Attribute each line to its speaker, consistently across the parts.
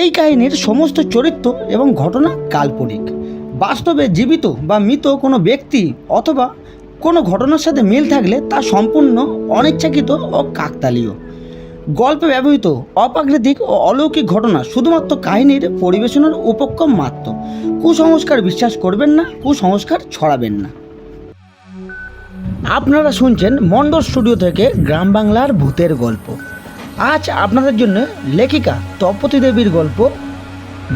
Speaker 1: এই কাহিনীর সমস্ত চরিত্র এবং ঘটনা কাল্পনিক। বাস্তবে জীবিত বা মৃত কোনো ব্যক্তি অথবা কোনো ঘটনার সাথে মিল থাকলে তা সম্পূর্ণ অনিচ্ছাকৃত ও কাকতালীয়। গল্পে ব্যবহৃত অপ্রাকৃতিক ও অলৌকিক ঘটনা শুধুমাত্র কাহিনীর পরিবেশনার উপক্রম মাত্র। কুসংস্কার বিশ্বাস করবেন না, কুসংস্কার ছড়াবেন না। আপনারা শুনছেন মন্ডল স্টুডিও থেকে গ্রাম বাংলার ভূতের গল্প। আজ আপনাদের জন্য লেখিকা তপতী দেবীর গল্প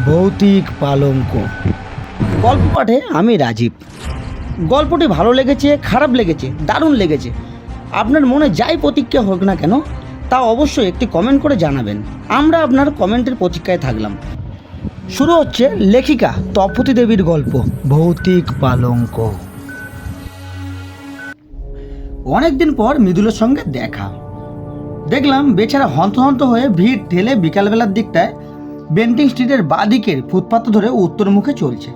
Speaker 1: ভৌতিক পালঙ্ক। গল্প পাঠে আমি রাজীব। গল্পটি ভালো লেগেছে, খারাপ লেগেছে, দারুণ লেগেছে। আপনার মনে যাই প্রতিক্রিয়া হোক না কেন, তা অবশ্যই একটি কমেন্ট করে জানাবেন। আমরা আপনার কমেন্টের প্রতীক্ষায় থাকলাম। শুরু হচ্ছে লেখিকা তপতী দেবীর গল্প, ভৌতিক পালঙ্ক। অনেকদিন পর মৃদুলের সঙ্গে দেখা। দেখলাম বেচারা হন্তহন্ত হয়ে ভিড় ঠেলে বিকালবেলার দিকটায় বেন্টিং স্ট্রিটের বাঁদিকের ফুটপাত ধরে উত্তর মুখে চলছে।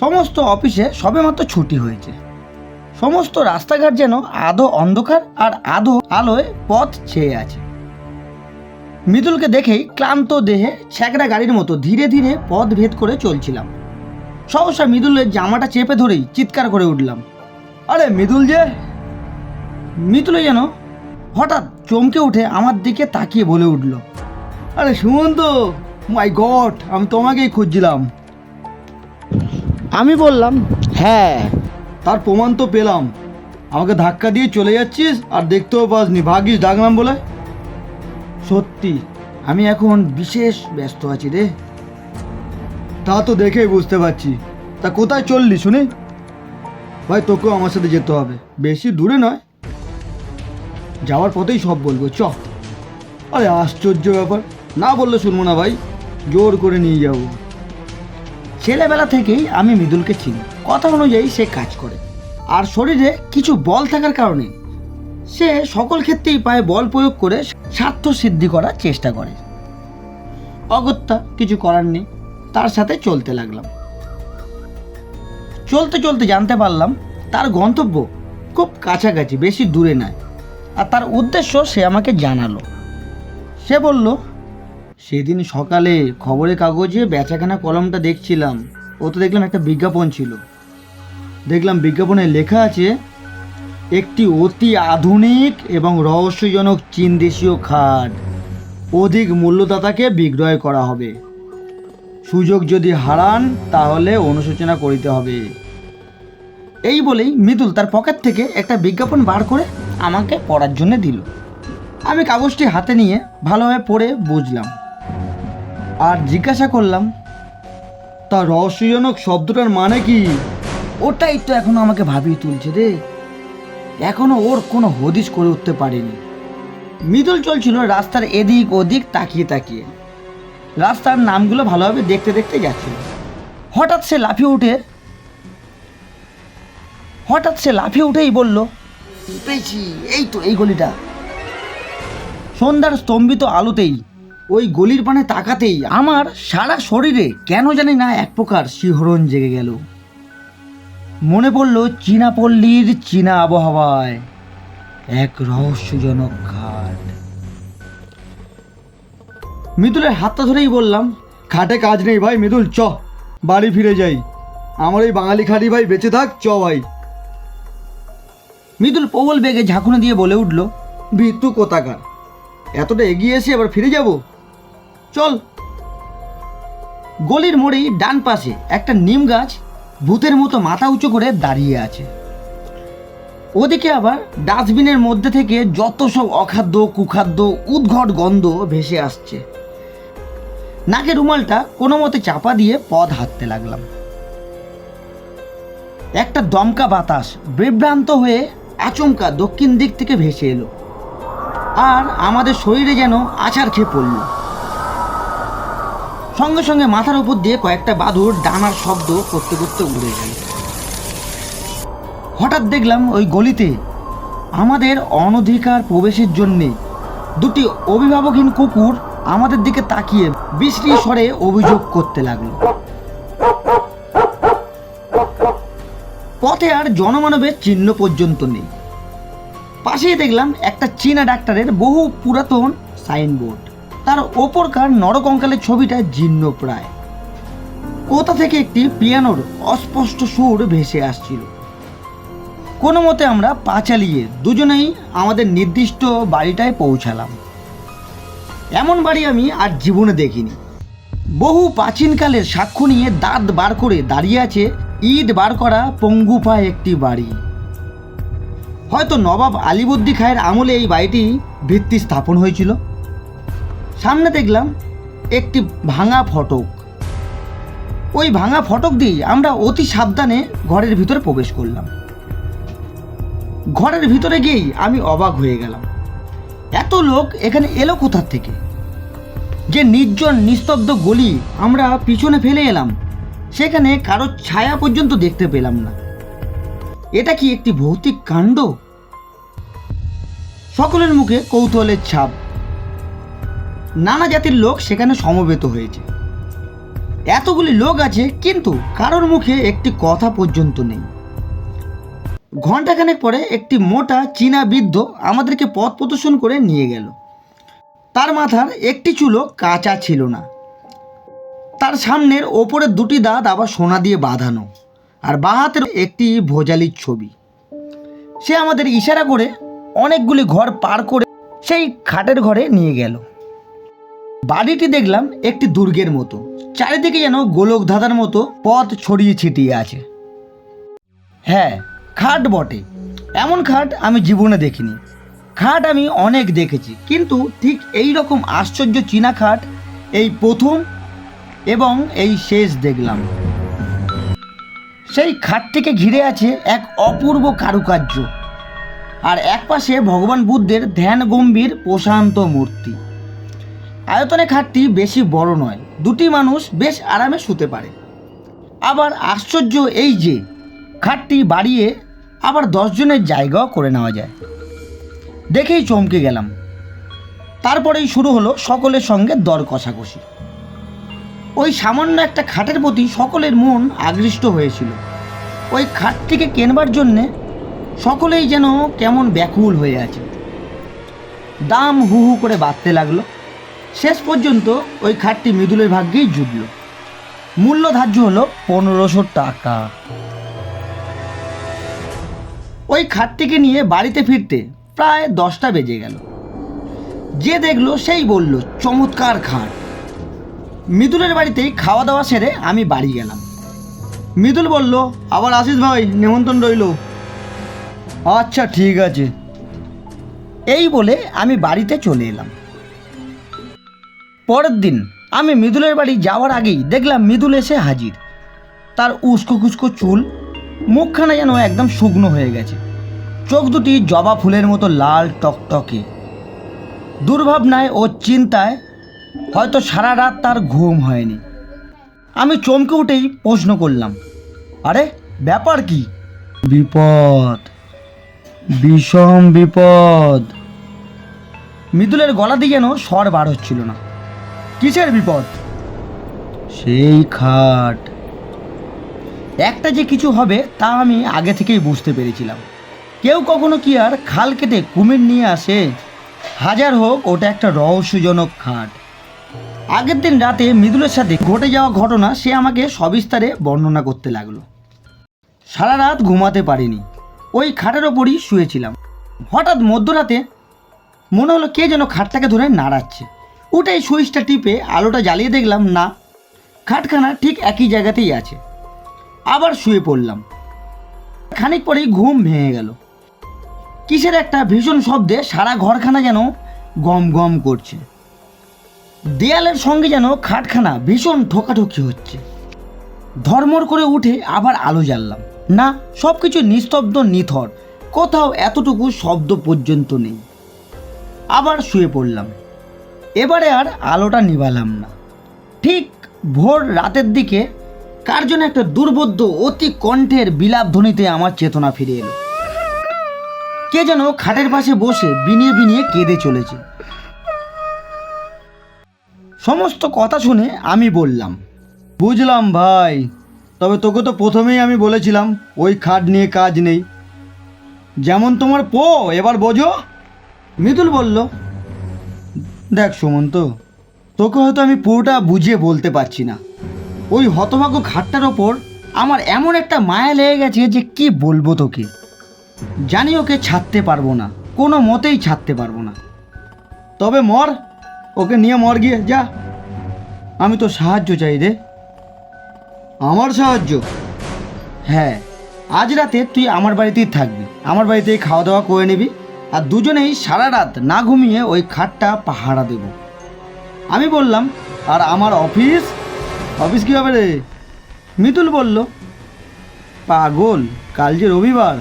Speaker 1: সমস্ত অফিসে সবেমাত্র ছুটি হয়েছে। সমস্ত রাস্তাঘাট যেন আধো অন্ধকার আর আধো আলোয় পথ ছেয়ে আছে। মৃদুলকে দেখেই ক্লান্ত দেহে ছ্যাকড়া গাড়ির মতো ধীরে ধীরে পথ ভেদ করে চলছিলাম। সহসা মৃদুলের জামাটা চেপে ধরেই চিৎকার করে উঠলাম। আরে মৃদুল যে! মৃদুলে যেন হঠাৎ চমকে উঠে আমার দিকে তাকিয়ে বলে উঠল আরে সুমন্ত মাই গড আমি তোমাকেই খুঁজছিলাম। আমি বললাম হ্যাঁ। তার প্রমাণ তো পেলাম। আমাকে ধাক্কা দিয়ে চলে যাচ্ছিস আর দেখতেও পাসনি। ভাগিস ডাকলাম বলে। সত্যি আমি এখন বিশেষ ব্যস্ত আছি রে। তা তো দেখেই বুঝতে পারছি। তা কোথায় চললি শুনি? ভাই তোকেও আমার সাথে যেতে হবে। বেশি দূরে নয়। যাওয়ার পথেই সব বলব, চ। আরে আশ্চর্য ব্যাপার, না বললে শুনব না ভাই, জোর করে নিয়ে যাব। ছেলেবেলা থেকেই আমি মৃদুলকে চিনি, কথা অনুযায়ী সে কাজ করে। আর শরীরে কিছু বল থাকার কারণে সে সকল ক্ষেত্রেই পায়ে বল প্রয়োগ করে স্বার্থ সিদ্ধি করার চেষ্টা করে। অগত্যা কিছু করার নেই, তার সাথে চলতে লাগলাম। চলতে চলতে জানতে পারলাম, তার গন্তব্য খুব কাছাকাছি, বেশি দূরে নয়। আর তার উদ্দেশ্য সে আমাকে জানালো। সে বলল, সেদিন সকালে খবরের কাগজে বেচাকেনা কলমটা দেখছিলাম। ও তো দেখলাম একটা বিজ্ঞাপন ছিল। দেখলাম বিজ্ঞাপনে লেখা আছে, একটি অতি আধুনিক এবং রহস্যজনক চীন দেশীয় খাট অধিক মূল্যদাতাকে বিক্রয় করা হবে। সুযোগ যদি হারান, তাহলে অনুশোচনা করিতে হবে। এই বলেই মৃদুল তার পকেট থেকে একটা বিজ্ঞাপন বার করে আমাকে পড়ার জন্য দিল। আমি কাগজটি হাতে নিয়ে ভালোভাবে পড়ে বুঝলাম। আর জিজ্ঞাসা করলাম, তা রহস্যজনক শব্দটার মানে কি? ওটাই তো এখনও আমাকে ভাবিয়ে তুলছে রে। এখনও ওর কোনো হদিশ করে উঠতে পারেনি। মৃদুল চলছিল রাস্তার এদিক ওদিক তাকিয়ে তাকিয়ে। রাস্তার নামগুলো ভালোভাবে দেখতে দেখতে যাচ্ছিল হঠাৎ সে লাফিয়ে উঠে হঠাৎ সে লাফিয়ে উঠেই বলল পেয়েছি এই তো, এই গলিটা। সন্ধ্যার স্তম্ভিত আলোতেই, ওই গলির পানে তাকাতেই আমার সারা শরীরে কেন জানি না এক প্রকার শিহরণ জেগে গেল। মনে পড়ল চীনাপল্লীর চীনা আবহাওয়ায় এক রহস্যজনক ঘাট। মৃদুলের হাতটা ধরেই বললাম খাটে কাজ নেই ভাই মৃদুল চ, বাড়ি ফিরে যাই। আমার এই বাঙালি খাটি ভাই বেঁচে থাক, চ ভাই। মৃদুল প্রবল বেগে ঝাঁকুনি দিয়ে বলে উঠল ভিত্তু কোথাকার? এতটা এগিয়ে এসে এবার ফিরে যাব? চল। গলির মোড়েই ডান পাশে একটা নিম গাছ ভূতের মতো মাথা উঁচু করে দাঁড়িয়ে আছে। ওদিকে আবার ডাস্টবিনের মধ্যে থেকে যত সব অখাদ্য কুখাদ্য উদ্ঘট গন্ধ ভেসে আসছে। নাকের রুমালটা কোনো মতে চাপা দিয়ে পথ হাঁটতে লাগলাম। একটা দমকা বাতাস বিভ্রান্ত হয়ে আচমকা দক্ষিণ দিক থেকে ভেসে এলো। আর আমাদের শরীরে যেন আছাড় খেয়ে পড়ল। সঙ্গে সঙ্গে মাথার উপর দিয়ে কয়েকটা বাদুর ডানার শব্দ করতে করতে উড়ে গেল। হঠাৎ দেখলাম ওই গলিতে আমাদের অনধিকার প্রবেশের জন্যে দুটি অভিভাবকহীন কুকুর আমাদের দিকে তাকিয়ে বিশ্রী স্বরে অভিযোগ করতে লাগল। পথে আর জনমানবের চিহ্ন পর্যন্ত নেই। পাশেই দেখলাম একটা চীনা ডাক্তারের বহু পুরাতন সাইনবোর্ড। তার ওপরকার নরকঙ্কালের ছবিটা জীর্ণ প্রায় কোথা থেকে একটি পিয়ানোর অস্পষ্ট সুর ভেসে আসছিল। কোনো মতে আমরা পা চালিয়ে দুজনেই আমাদের নির্দিষ্ট বাড়িটায় পৌঁছালাম। এমন বাড়ি আমি আর জীবনে দেখিনি। বহু প্রাচীনকালের সাক্ষ্য নিয়ে দাঁত বার করে দাঁড়িয়ে আছে ইট বার করা পঙ্গুফা একটি বাড়ি। হয়তো নবাব আলিবুদ্দি খায়ের আমলে এই বাড়িটি ভিত্তি স্থাপন হয়েছিল। সামনে দেখলাম একটি ভাঙা ফটক। ওই ভাঙা ফটক দিয়ে আমরা অতি সাবধানে ঘরের ভিতরে প্রবেশ করলাম। ঘরের ভিতরে গিয়েই আমি অবাক হয়ে গেলাম। এত লোক এখানে এলো কোথার থেকে? যে নির্জন নিস্তব্ধ গলি আমরা পিছনে ফেলে এলাম। সেখানে কারোর ছায়া পর্যন্ত দেখতে পেলাম না। এটা কি একটি ভৌতিক কাণ্ড? সকলের মুখে কৌতূহলের ছাপ। নানা জাতির লোক সেখানে সমবেত হয়েছে। এতগুলি লোক আছে, কিন্তু কারোর মুখে একটি কথা পর্যন্ত নেই। ঘন্টাখানেক পরে একটি মোটা চীনা বৃদ্ধ আমাদেরকে পথ প্রদর্শন করে নিয়ে গেল। তার মাথার একটি চুলো কাঁচা ছিল না। তার সামনের ওপরের দুটি দাঁত আবার সোনা দিয়ে বাঁধানো, আর বাঁ হাতের একটি ভোজালির ছবি। সে আমাদের ইশারা করে অনেকগুলি ঘর পার করে সেই খাটের ঘরে নিয়ে গেল। বাড়িটি দেখলাম একটি দুর্গের মতো, চারিদিকে যেন গোলক ধাঁধার মতো পথ ছড়িয়ে ছিটিয়ে আছে। হ্যাঁ খাট বটে। এমন খাট আমি জীবনে দেখিনি। খাট আমি অনেক দেখেছি, কিন্তু ঠিক এই রকম আশ্চর্য চীনা খাট এই প্রথম এবং এই শেষ দেখলাম। সেই খাটটিকে ঘিরে আছে এক অপূর্ব কারুকার্য। আর একপাশে ভগবান বুদ্ধের ধ্যান গম্ভীর প্রশান্ত মূর্তি। আয়তনে খাটটি বেশি বড় নয়, দুটি মানুষ বেশ আরামে শুতে পারে। আবার আশ্চর্য এই যে, খাটটি বাড়িয়ে আবার দশজনের জায়গাও করে নেওয়া যায়। দেখেই চমকে গেলাম। তারপরেই শুরু হলো সকলের সঙ্গে দর কষাকষি। ওই সামান্য একটা খাটের প্রতি সকলের মন আকৃষ্ট হয়েছিল। ওই খাটটিকে কেনবার জন্যে সকলেই যেন কেমন ব্যাকুল হয়ে আছে। দাম হু হু করে বাড়তে লাগল। শেষ পর্যন্ত ওই খাটটি মৃদুলের ভাগ্যেই জুটল। মূল্য ধার্য হলো পনেরোশো টাকা। ওই খাটটিকে নিয়ে বাড়িতে ফিরতে প্রায় দশটা বেজে গেল। যে দেখল সেই বলল, চমৎকার খাট। মৃদুলের বাড়িতেই খাওয়া দাওয়া সেরে আমি বাড়ি গেলাম। মৃদুল বলল, আবার আসিস ভাই, নেমন্তন্ন রইল। আচ্ছা ঠিক আছে। এই বলে আমি বাড়িতে চলে এলাম। পরের দিন আমি মৃদুলের বাড়ি যাওয়ার আগেই দেখলাম মৃদুল এসে হাজির। তার উস্কো খুস্কো চুল মুখখানা যেন একদম শুকনো হয়ে গেছে। চোখ দুটি জবা ফুলের মতো লাল টকটকে। দুর্ভাবনায় ও চিন্তায় হয়তো সারা রাত তার ঘুম হয়নি। আমি চমকে উঠেই প্রশ্ন করলাম, আরে, ব্যাপার কি? বিপদ, বিষম বিপদ। মৃদুলের গলা দিয়ে যেন স্বর বার হচ্ছিল না। কিসের বিপদ? সেই খাট। একটা যে কিছু হবে তা আমি আগে থেকেই বুঝতে পেরেছিলাম। কেউ কখনো কি আর খাল কেটে কুমির নিয়ে আসে? হাজার হোক, ওটা একটা রহস্যজনক খাট। আগের দিন রাতে মৃদুলের সাথে ঘটে যাওয়া ঘটনা সে আমাকে সবিস্তারে বর্ণনা করতে লাগল। সারা রাত ঘুমাতে পারিনি। ওই খাটের ওপরই শুয়েছিলাম। হঠাৎ মধ্যরাতে মনে হলো কে যেন খাটটাকে ধরে নাড়াচ্ছে। উঠেই সুইচটা টিপে আলোটা জ্বালিয়ে দেখলাম, না, খাটখানা ঠিক একই জায়গাতেই আছে। আবার শুয়ে পড়লাম। খানিক পরেই ঘুম ভেঙে গেল। কিসের একটা ভীষণ শব্দে সারা ঘরখানা যেন গম গম করছে। দেয়ালের সঙ্গে যেন খাটখানা ভীষণ ঠোকাঠকি হচ্ছে। ধর্মর করে উঠে আবার আলো জ্বাললাম। না সব কিছু নিস্তব্ধ, নিথর। কোথাও এতটুকু শব্দ পর্যন্ত নেই। আবার শুয়ে পড়লাম। এবারে আর আলোটা নিভালাম না। ঠিক ভোর রাতের দিকে কার জন্য একটা দুর্বোধ্য অতি কণ্ঠের বিলাপ ধ্বনিতে আমার চেতনা ফিরে এলো। কে যেন খাটের পাশে বসে বিনিয়ে বিনিয়ে কেঁদে চলেছে। সমস্ত কথা শুনে আমি বললাম, বুঝলাম ভাই, তবে তোকে তো প্রথমেই আমি বলেছিলাম, ওই খাট নিয়ে কাজ নেই। যেমন তোমার পো, এবার বোঝো। মৃদুল বলল, দেখ সুমন্ত তোকে হয়তো আমি পুরোটা বুঝিয়ে বলতে পারছি না। ওই হতভাগ্য ঘাটটার ওপর আমার এমন একটা মায়া লেগে গেছে যে কি বলব তোকে? জানি ওকে ছাড়তে পারব না, কোনো মতেই ছাড়তে পারব না। তবে মর ওকে নিয়ে মর গিয়ে, যা। আমি তো সাহায্য চাই রে। আমার সাহায্য? হ্যাঁ আজ রাতে তুই আমার বাড়িতেই থাকবি। আমার বাড়িতেই খাওয়া দাওয়া করে নিবি আর দুজনেই সারা রাত না ঘুমিয়ে ওই খাটটা পাহারা দেব। আমি বললাম, আর আমার অফিস? অফিস কী হবে রে? মিতুল বলল, পাগল, কাল যে রবিবার।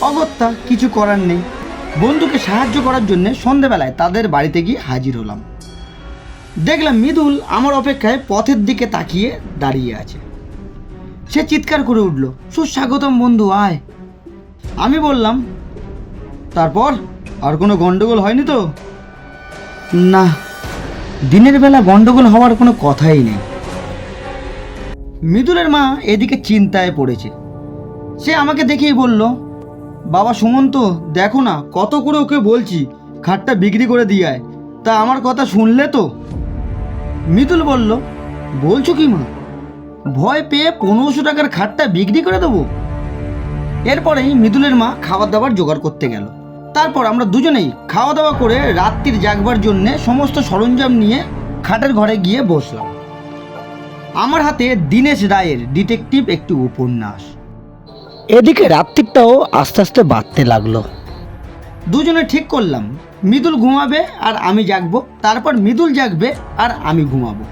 Speaker 1: অগত্যা, কিছু করার নেই। বন্ধুকে সাহায্য করার জন্য সন্ধেবেলায় তাদের বাড়িতে গিয়ে হাজির হলাম। দেখলাম মৃদুল আমার অপেক্ষায় পথের দিকে তাকিয়ে দাঁড়িয়ে আছে। সে চিৎকার করে উঠল, সুস্বাগতম বন্ধু, আয়। আমি বললাম, তারপর আর কোনো গন্ডগোল হয়নি তো? না, দিনের বেলা গন্ডগোল হওয়ার কোনো কথাই নেই। মৃদুলের মা এদিকে চিন্তায় পড়েছে। সে আমাকে দেখেই বলল বাবা সুমন্ত, দেখো না, কত করে ওকে বলছি, খাটটা বিক্রি করে দিয়ে আয়। তা আমার কথা শুনলে তো? মিতুল বলল, বলছো কি মা? ভয় পেয়ে পনেরোশো টাকার খাটটা বিক্রি করে দেবো? এরপরেই মৃদুলের মা খাবার দাবার জোগাড় করতে গেল। তারপর আমরা দুজনেই খাওয়া দাওয়া করে রাত্রির জাগবার জন্যে সমস্ত সরঞ্জাম নিয়ে খাটের ঘরে গিয়ে বসলাম। আমার হাতে দীনেশ রায়ের ডিটেকটিভ একটি উপন্যাস। এদিকে রাত্রিটাও আস্তে আস্তে বাড়তে লাগল। দুজনে ঠিক করলাম, মৃদুল ঘুমাবে আর আমি জাগবো, তারপর মৃদুল জাগবে আর আমি ঘুমাবো।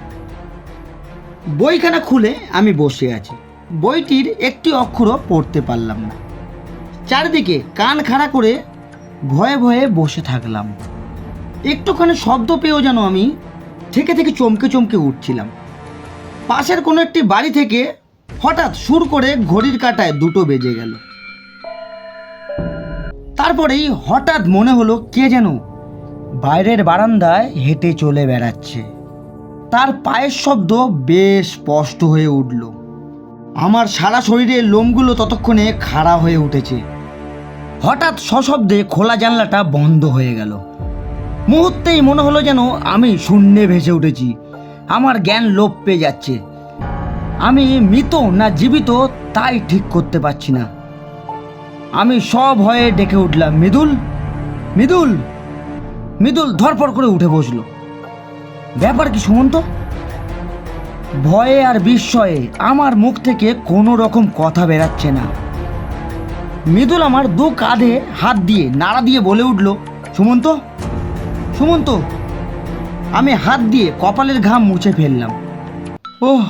Speaker 1: বইখানা খুলে আমি বসে আছি, বইটির একটি অক্ষরও পড়তে পারলাম না। চারিদিকে কান খাড়া করে ভয়ে ভয়ে বসে থাকলাম। একটুখানি শব্দ পেয়েও যেন আমি থেকে থেকে চমকে চমকে উঠছিলাম। পাশের কোনো একটি বাড়ি থেকে হঠাৎ সুর করে ঘড়ির কাঁটায় দুটো বেজে গেল। তারপরেই হঠাৎ মনে হলো কে যেন বাইরের বারান্দায় হেঁটে চলে বেড়াচ্ছে। তার পায়ের শব্দ বেশ স্পষ্ট হয়ে উঠল। আমার সারা শরীরের লোমগুলো ততক্ষণে খাড়া হয়ে উঠেছে। হঠাৎ সশব্দে খোলা জানলাটা বন্ধ হয়ে গেল। মুহূর্তেই মনে হলো যেন আমি শূন্যে ভেসে উঠেছি। আমার জ্ঞান লোপ পেয়ে যাচ্ছে। আমি মৃত না জীবিত তাই ঠিক করতে পারছি না। আমি সব ভয়ে ডেকে উঠলাম মৃদুল মৃদুল মৃদুল ধরপড় করে উঠে বসল। ব্যাপার কি সুমন্ত ভয়ে আর বিস্ময়ে আমার মুখ থেকে কোনো রকম কথা বেরাচ্ছে না। মৃদুল আমার দু কাঁধে হাত দিয়ে নাড়া দিয়ে বলে উঠল সুমন্ত সুমন্ত আমি হাত দিয়ে কপালের ঘাম মুছে ফেললাম। ওহ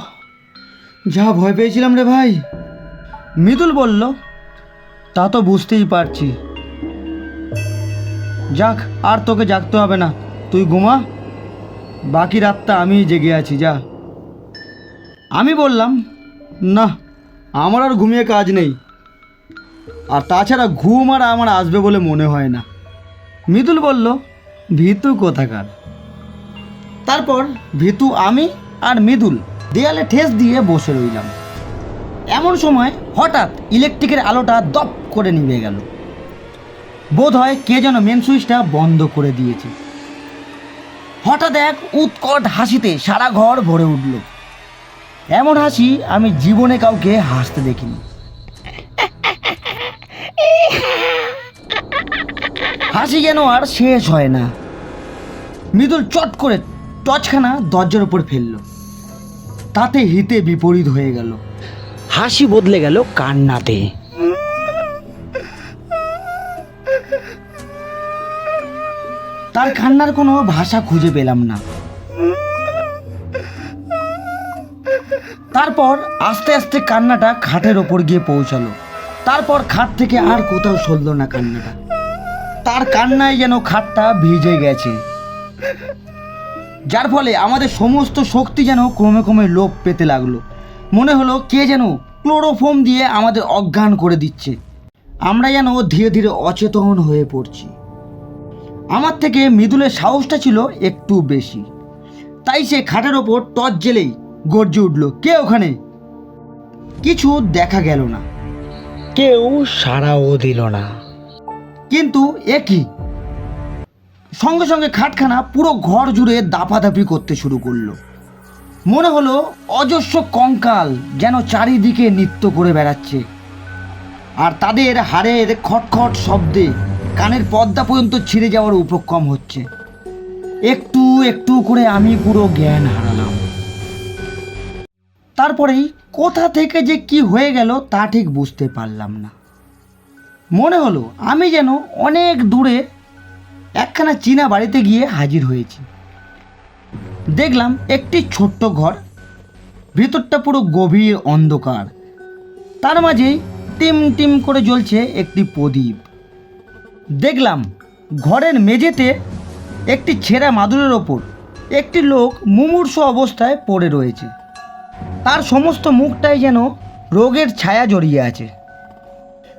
Speaker 1: যা ভয় পেয়েছিলাম রে ভাই। মৃদুল বলল, তা তো বুঝতেই পারছি। যাক, আর তোকে জাগতে হবে না। তুই ঘুমা। বাকি রাতটা আমি জেগে আছি, যা। আমি বললাম, না, আমার আর ঘুমিয়ে কাজ নেই। আর তাছাড়া ঘুম আর আমার আসবে বলে মনে হয় না। মৃদুল বলল, ভিতু কোথাকার? তারপর ভিতু আমি আর মৃদুল দেয়ালে ঠেস দিয়ে বসে রইলাম। এমন সময় হঠাৎ ইলেকট্রিকের আলোটা দপ করে নিভে গেল। বোধ হয় কে যেন মেন সুইচটা বন্ধ করে দিয়েছে। হঠাৎ এক উৎকট হাসিতে সারা ঘর ভরে উঠল। এমন হাসি আমি জীবনে কাউকে হাসতে দেখিনি। হাসি যেন আর শেষ হয় না। মৃদুল চট করে টচখানা দরজার উপর ফেলল। তাতে হিতে বিপরীত হয়ে গেল। হাসি বদলে গেল কান্নাতে। তার কান্নার কোনো ভাষা খুঁজে পেলাম না। তারপর আস্তে আস্তে কান্নাটা খাটের ওপর গিয়ে পৌঁছালো। তারপর খাট থেকে আর কোথাও সরল না কান্নাটা। তার কান্নায় যেন খাটটা ভিজে গেছে। যার ফলে আমাদের সমস্ত শক্তি যেন ক্রমে ক্রমে লোপ পেতে লাগল। মনে হলো কে যেন ক্লোরোফোম দিয়ে আমাদের অজ্ঞান করে দিচ্ছে। আমরা যেন ধীরে ধীরে অচেতন হয়ে পড়ছি। আমার থেকে মৃদুলের সাহসটা ছিল একটু বেশি। তাই সে খাটের ওপর টর্চ জেলেই গর্জে উঠল কে ওখানে? কিছু দেখা গেল না। কেউ সাড়াও দিল না। কিন্তু একই সঙ্গে সঙ্গে খাটখানা পুরো ঘর জুড়ে দাপাদাপি করতে শুরু করল। মনে হলো অজস্র কঙ্কাল যেন চারিদিকে নৃত্য করে বেড়াচ্ছে। আর তাদের হাড়ের খটখট শব্দে কানের পর্দা পর্যন্ত ছিঁড়ে যাওয়ার উপক্রম হচ্ছে। একটু একটু করে আমি পুরো জ্ঞান হারালাম। তারপরেই কোথা থেকে যে কি হয়ে গেল তা ঠিক বুঝতে পারলাম না। মনে হলো আমি যেন অনেক দূরে একখানা চীনা বাড়িতে গিয়ে হাজির হয়েছি। দেখলাম একটি ছোট্ট ঘর, ভিতরটা পুরো গভীর অন্ধকার। তার মাঝেই টিম টিম করে জ্বলছে একটি প্রদীপ। দেখলাম ঘরের মেঝেতে একটি ছেঁড়া মাদুরের ওপর একটি লোক মুমূর্ষ অবস্থায় পড়ে রয়েছে। তার সমস্ত মুখটাই যেন রোগের ছায়া জড়িয়ে আছে।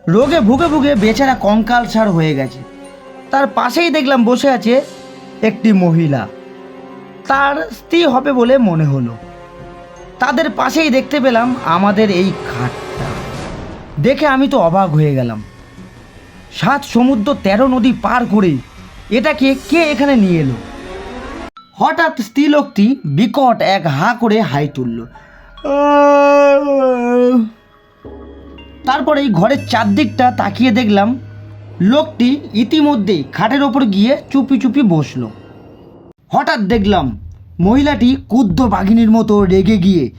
Speaker 1: রোগে ভুগে ভুগে বেচারা কঙ্কালসার হয়ে গেছে। তার পাশেই দেখলাম বসে আছে একটি মহিলা। তার স্ত্রী হবে বলে মনে হলো। তাদের পাশেই দেখতে পেলাম আমাদের এই খাটটা। দেখে আমি তো অবাক হয়ে গেলাম। সাত সমুদ্র তেরো নদী পার করে এটাকে কে এখানে নিয়ে এলো? হঠাৎ স্ত্রীলোকটি বিকট এক হা করে হাই তুলল। তারপরে এই ঘরের চারদিকটা তাকিয়ে দেখলাম লোকটি ইতিমধ্যেই খাটের ওপর গিয়ে চুপি চুপি বসল। হঠাৎ দেখলাম মহিলাটি কুদ্ধ বাঘিনীর মতো রেগে গিয়ে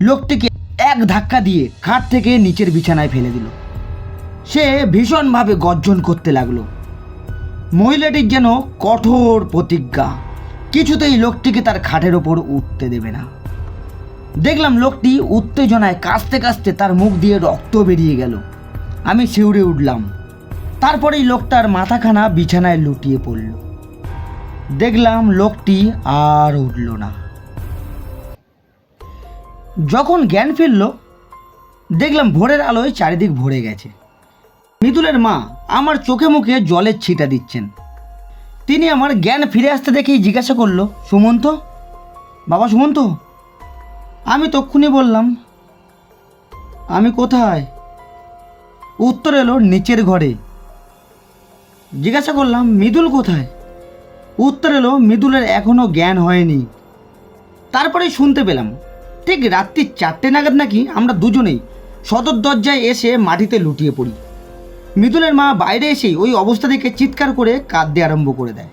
Speaker 1: লোকটিকে এক ধাক্কা দিয়ে খাট থেকে নিচের বিছানায় ফেলে দিল। সে ভীষণভাবে গর্জন করতে লাগল। মহিলাটির যেন কঠোর প্রতিজ্ঞা, কিছুতেই লোকটিকে তার খাটের ওপর উঠতে দেবে না। দেখলাম লোকটি উত্তেজনায় কাঁচতে কাঁচতে তার মুখ দিয়ে রক্ত বেরিয়ে গেল। আমি শিউরে উঠলাম। তারপরেই লোকটার মাথাখানা বিছানায় লুটিয়ে পড়ল। দেখলাম লোকটি আর উঠল না। যখন জ্ঞান ফিরল, দেখলাম ভোরের আলোয় চারিদিক ভরে গেছে। মৃদুলের মা আমার চোখে মুখে জলের ছিটা দিচ্ছেন। তিনি আমার জ্ঞান ফিরে আসতে দেখেই জিজ্ঞাসা করল, সুমন্ত? বাবা সুমন্ত? আমি তক্ষুনি বললাম, আমি কোথায়? উত্তর এলো নিচের ঘরে। জিজ্ঞাসা করলাম, মৃদুল কোথায়? উত্তর এলো, মৃদুলের এখনও জ্ঞান হয়নি। তারপরে শুনতে পেলাম, ঠিক রাত্রি চারটে নাগাদ নাকি আমরা দুজনেই সদর দরজায় এসে মাটিতে লুটিয়ে পড়ি। মৃদুলের মা বাইরে এসেই ওই অবস্থা থেকে চিৎকার করে কাঁদতে আরম্ভ করে দেয়।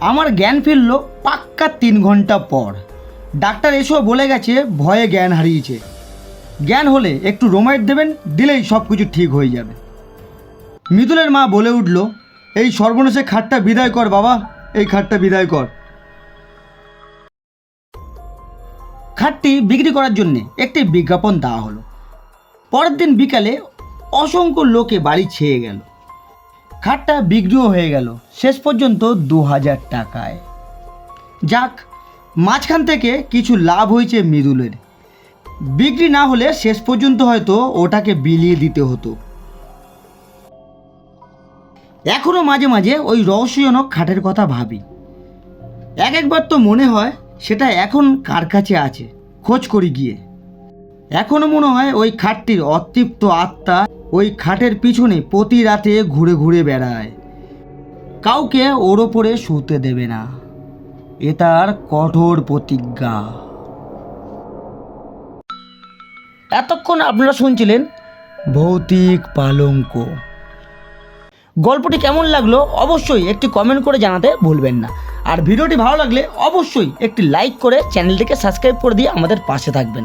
Speaker 1: আমার জ্ঞান ফিরল পাক্কা তিন ঘণ্টা পর। ডাক্তার এসেও বলে গেছে, ভয়ে জ্ঞান হারিয়েছে। জ্ঞান হলে একটু রোমাইট দেবেন, দিলেই সব কিছু ঠিক হয়ে যাবে। মৃদুলের মা বলে উঠল, এই সর্বনাশে খাটটা বিদায় কর বাবা, এই খাটটা বিদায় কর। খাটটি বিক্রি করার জন্য একটি বিজ্ঞাপন দেওয়া হলো। পরের দিন বিকালে অসংখ্য লোকে বাড়ি ছেয়ে গেল। খাটটা বিক্রিও হয়ে গেল শেষ পর্যন্ত দু হাজার টাকায়। যাক, মাঝখান থেকে কিছু লাভ হয়েছে মৃদুলের। বিক্রি না হলে শেষ পর্যন্ত হয়তো ওটাকে বিলিয়ে দিতে হতো। এখনও মাঝে মাঝে ওই রহস্যজনক খাটের কথা ভাবি। এক একবার তো মনে হয় সেটা এখন কার কাছে আছে, খোঁজ করি গিয়ে। এখনও মনে হয় ওই খাটটির অতৃপ্ত আত্মা ওই খাটের পিছনে প্রতি রাতে ঘুরে ঘুরে বেড়ায়। কাউকে ওর ওপরে শুতে দেবে না। এ তার কঠোর প্রতিজ্ঞা। এতক্ষণ আপনারা শুনছিলেন ভৌতিক পালঙ্ক। গল্পটি কেমন লাগল অবশ্যই একটি কমেন্ট করে জানাতে ভুলবেন না। আর ভিডিওটি ভালো লাগলে অবশ্যই একটি লাইক করে চ্যানেলটিকে সাবস্ক্রাইব করে দিয়ে আমাদের পাশে থাকবেন।